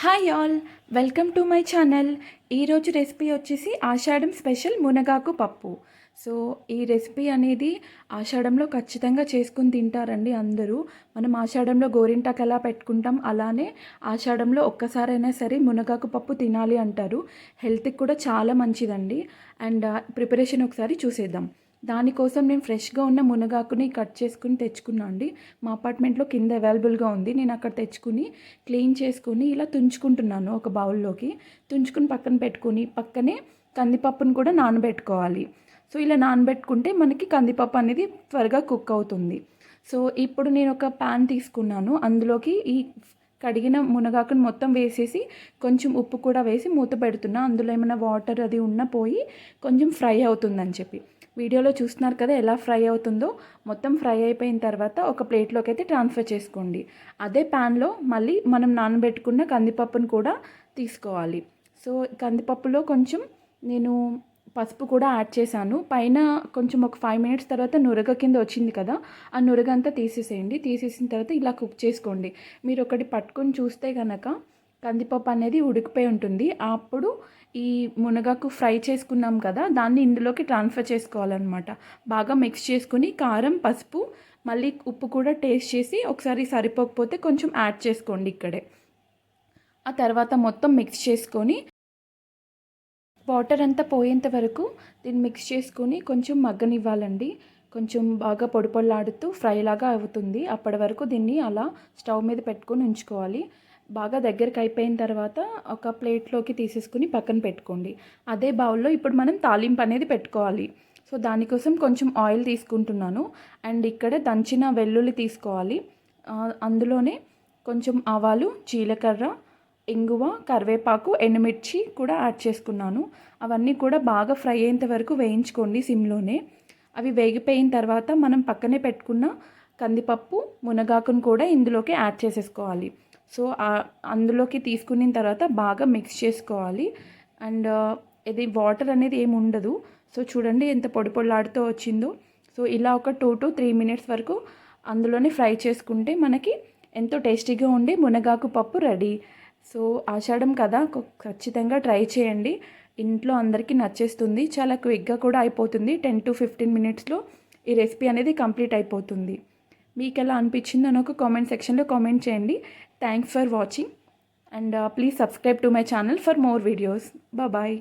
Hi all welcome to my channel ఈరోజు recipe వచ్చేసి ఆషాఢం స్పెషల్ మునగాకు పప్పు. సో ఈ రెసిపీ అనేది ఆషాఢంలో ఖచ్చితంగా చేసుకుని తింటారండి అందరూ. మనం ఆషాఢంలో గోరింటాకు ఎలా పెట్టుకుంటాం అలానే ఆషాఢంలో ఒక్కసారైనా సరే మునగాకు పప్పు తినాలి అంటారు. హెల్త్కి కూడా చాలా మంచిదండి. అండ్ ప్రిపరేషన్ uh, ఒకసారి చూసేద్దాం. దానికోసం నేను ఫ్రెష్గా ఉన్న మునగాకుని కట్ చేసుకుని తెచ్చుకున్నా అండి. మా అపార్ట్మెంట్లో కింద అవైలబుల్గా ఉంది. నేను అక్కడ తెచ్చుకుని క్లీన్ చేసుకుని ఇలా తుంచుకుంటున్నాను ఒక బౌల్లోకి. తుంచుకుని పక్కన పెట్టుకుని పక్కనే కందిపప్పును కూడా నానబెట్టుకోవాలి. సో ఇలా నానబెట్టుకుంటే మనకి కందిపప్పు అనేది త్వరగా కుక్ అవుతుంది. సో ఇప్పుడు నేను ఒక ప్యాన్ తీసుకున్నాను. అందులోకి ఈ కడిగిన మునగాకును మొత్తం వేసేసి కొంచెం ఉప్పు కూడా వేసి మూత పెడుతున్నా. అందులో ఏమైనా వాటర్ అది ఉన్నా పోయి కొంచెం ఫ్రై అవుతుందని చెప్పి. వీడియోలో చూస్తున్నారు కదా ఎలా ఫ్రై అవుతుందో. మొత్తం ఫ్రై అయిపోయిన తర్వాత ఒక ప్లేట్లోకి అయితే ట్రాన్స్ఫర్ చేసుకోండి. అదే ప్యాన్లో మళ్ళీ మనం నానబెట్టుకున్న కందిపప్పును కూడా తీసుకోవాలి. సో కందిపప్పులో కొంచెం నేను పసుపు కూడా యాడ్ చేశాను. పైన కొంచెం ఒక ఫైవ్ మినిట్స్ తర్వాత నురగ కింద వచ్చింది కదా ఆ నురగ అంతా తీసేసేయండి. తీసేసిన తర్వాత ఇలా కుక్ చేసుకోండి. మీరు ఒకటి పట్టుకొని చూస్తే కనుక కందిపప్పు అనేది ఉడికిపోయి ఉంటుంది. అప్పుడు ఈ మునగాకు ఫ్రై చేసుకున్నాం కదా దాన్ని ఇందులోకి ట్రాన్స్ఫర్ చేసుకోవాలన్నమాట. బాగా మిక్స్ చేసుకుని కారం పసుపు మళ్ళీ ఉప్పు కూడా టేస్ట్ చేసి ఒకసారి సరిపోకపోతే కొంచెం యాడ్ చేసుకోండి ఇక్కడే. ఆ తర్వాత మొత్తం మిక్స్ చేసుకొని వాటర్ అంతా పోయేంత వరకు దీన్ని మిక్స్ చేసుకొని కొంచెం మగ్గనివ్వాలండి. కొంచెం బాగా పొడి పొడిలాడుతూ ఫ్రై లాగా అవుతుంది. అప్పటి వరకు దీన్ని అలా స్టవ్ మీద పెట్టుకొని ఉంచుకోవాలి. బాగా దగ్గరికి అయిపోయిన తర్వాత ఒక ప్లేట్లోకి తీసేసుకుని పక్కన పెట్టుకోండి. అదే బౌల్లో ఇప్పుడు మనం తాలింపు అనేది పెట్టుకోవాలి. సో దానికోసం కొంచెం ఆయిల్ తీసుకుంటున్నాను. అండ్ ఇక్కడ దంచిన వెల్లుల్లి తీసుకోవాలి. అందులోనే కొంచెం ఆవాలు జీలకర్ర ఇంగువ కరివేపాకు ఎండుమిర్చి కూడా యాడ్ చేసుకున్నాను. అవన్నీ కూడా బాగా ఫ్రై అయ్యేంత వరకు వేయించుకోండి సిమ్లోనే. అవి వేగిపోయిన తర్వాత మనం పక్కనే పెట్టుకున్న కందిపప్పు మునగాకును కూడా ఇందులోకి యాడ్ చేసేసుకోవాలి. సో అందులోకి తీసుకున్న తర్వాత బాగా మిక్స్ చేసుకోవాలి. అండ్ ఇది వాటర్ అనేది ఏమి ఉండదు. సో చూడండి ఎంత పొడి పొడిలాడుతూ వచ్చిందో. సో ఇలా ఒక టూ టు త్రీ మినిట్స్ వరకు అందులోనే ఫ్రై చేసుకుంటే మనకి ఎంతో టేస్టీగా ఉండే మునగాకు పప్పు రెడీ. సో ఆషాఢం కదా ఖచ్చితంగా ట్రై చేయండి. ఇంట్లో అందరికీ నచ్చేస్తుంది. చాలా క్విక్గా కూడా అయిపోతుంది. టెన్ టు ఫిఫ్టీన్ మినిట్స్లో ఈ రెసిపీ అనేది కంప్లీట్ అయిపోతుంది. మీకు ఎలా అనిపించింది అని ఒక కామెంట్ సెక్షన్లో కామెంట్ చేయండి. Thanks for watching and please subscribe to my channel for more videos bye